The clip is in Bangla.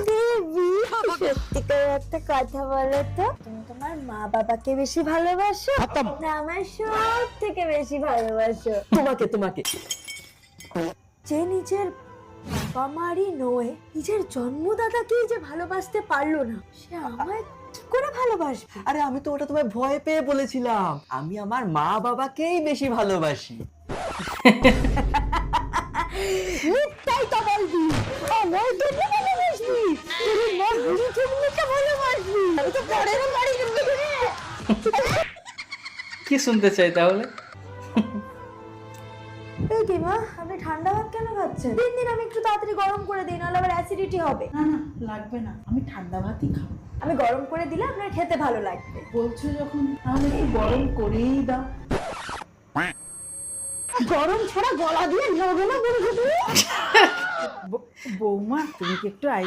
দেবী সত্যিকার একটা কথা বলো তো। তুমি তোমার মা বাবাকে বেশি ভালোবাসো? না আমার সব থেকে বেশি ভালোবাসো। তোমাকে তোমাকে। যে নিজের বাবা মারই নয় নিজের জন্মদাতাকেই যে ভালোবাসতে পারল না সে আমায় কি করে ভালোবাসবে? আরে আমি তো ওটা তোমায় ভয় পেয়ে বলেছিলাম। আমি আমার মা বাবাকেই বেশি ভালোবাসি। মিথ্যাই তো বলবি। আমার জন্য ভালোবাসবি তোর মা বুড়ি কেমনিকে ভালোবাসবি আমি তো পরের বাড়ি কি শুনতে চাই তাহলে? এই কি মা আপনি ঠান্ডা ভাত কেন খাচ্ছেন? দিন দিন আমি একটু তাড়াতাড়ি গরম করে দিই নাহলে আবার অ্যাসিডিটি হবে। না না লাগবে না। আমি ঠান্ডা ভাতই খাব। আমি গরম করে দিলে আপনার খেতে ভালো লাগবে। বলছো যখন তাহলে একটু গরম করেই দাও। গরম ছাড়া গলা দিয়ে লবে না বলে বৌমা তুমি কি একটু আইস